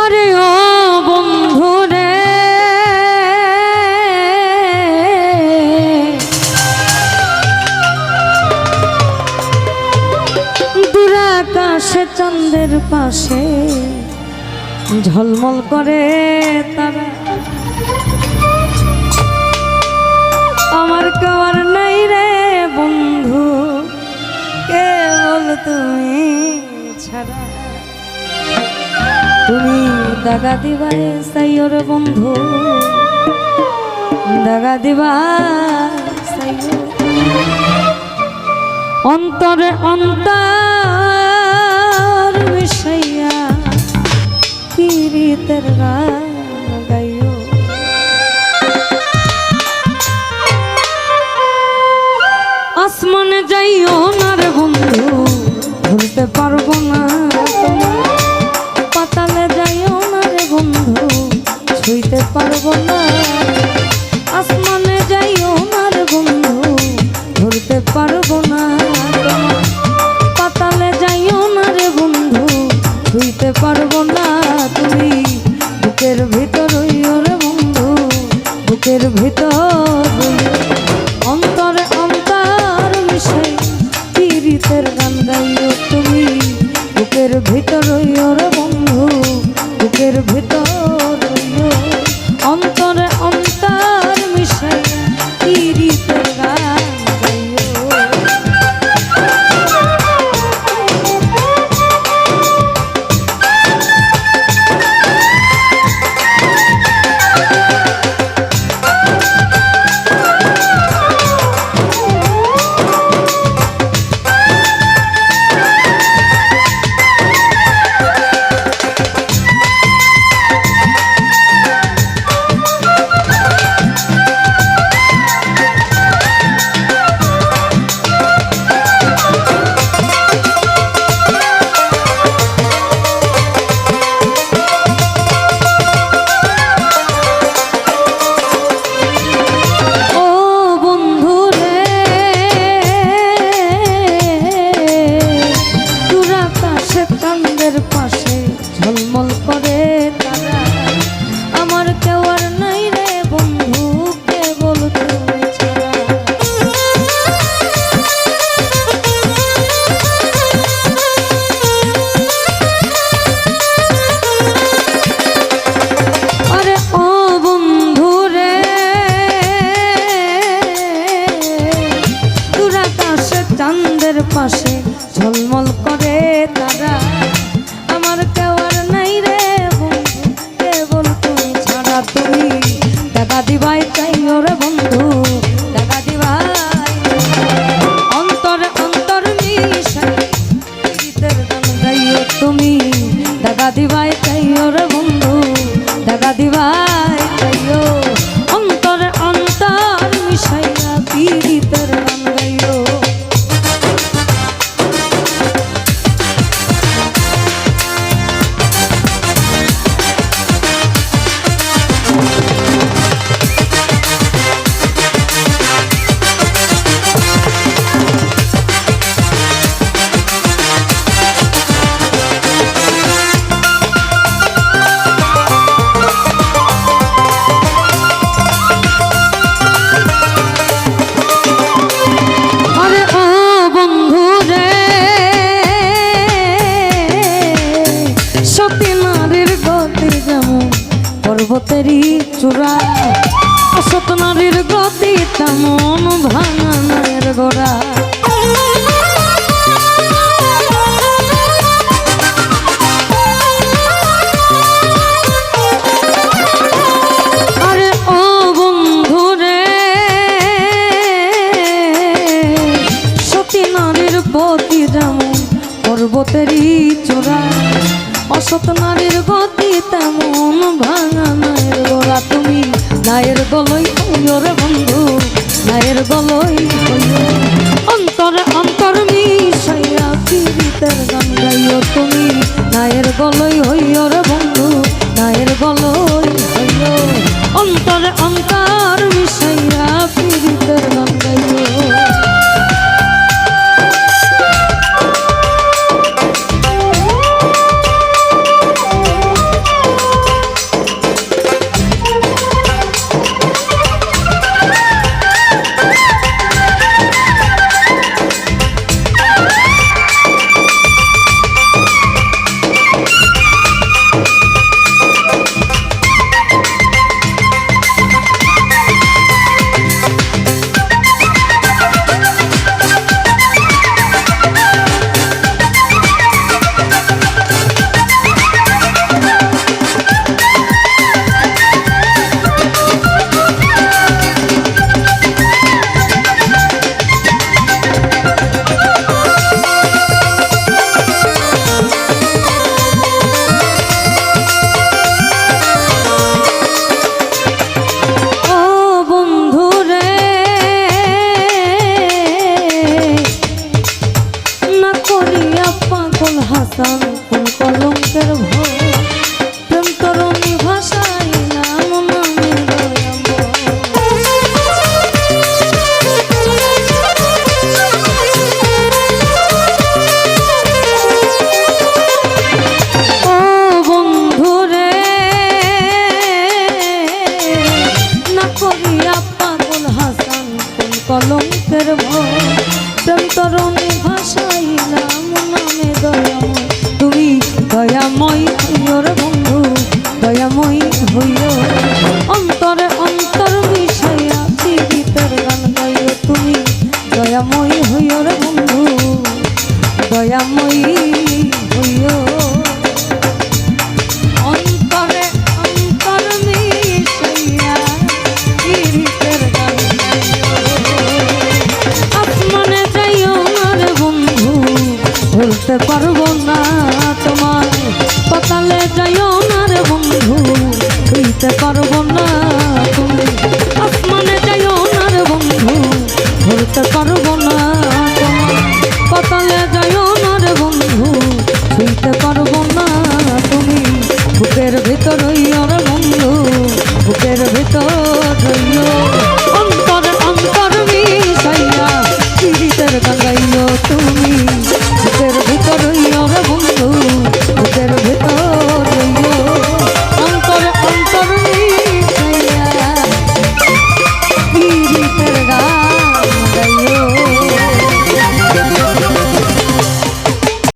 আরে ও বন্ধু রে দুরাকাশে চন্দ্রের পাশে, ঝলমল করে তারা। আমার কেওয়ার নাই রে বন্ধু, কেবল তুমি ছাড়া। তুমি দাগা দিবাই সাইও রে বন্ধু। দাগা দিবা অন্তরে অন্তর মিশাইয়া কিরিতের গান আসমানে যাইও না রে বন্ধু ভুলতে পারব না তোমার পাতালে যাইও না বন্ধু, ছুইতে পারব না। আসমানে যাইও না বন্ধু, ধরতে পারব না। পাতালে যাইও না বন্ধু, ছুইতে পারব না। পাশে ঝলমল করে তারা। আমার কেওয়ার নাই রে বন্ধু, কেবল তুমি ছাড়া তুমি। টাকা দিবাই চাই রে বন্ধু টাকা দিবাই। অন্তর অন্তর মিশাই গীতের তুমি। দাগা দিবাই চাইও রে বন্ধু দাগা দিবাই চাইও অন্তর অন্তর মিশাইয়া পীড়িতের পর্বতেরই চূড়া। অসত নারীর গতি তেমন ভাঙানের গোড়া। গলই হইও রে বন্ধু, মায়ের বলই হইও অন্তরে অন্তর মিশাইয়া পীড়িতের গান গাইও তুমি, মায়ের বলই হইও রে বন্ধু, মায়ের গলই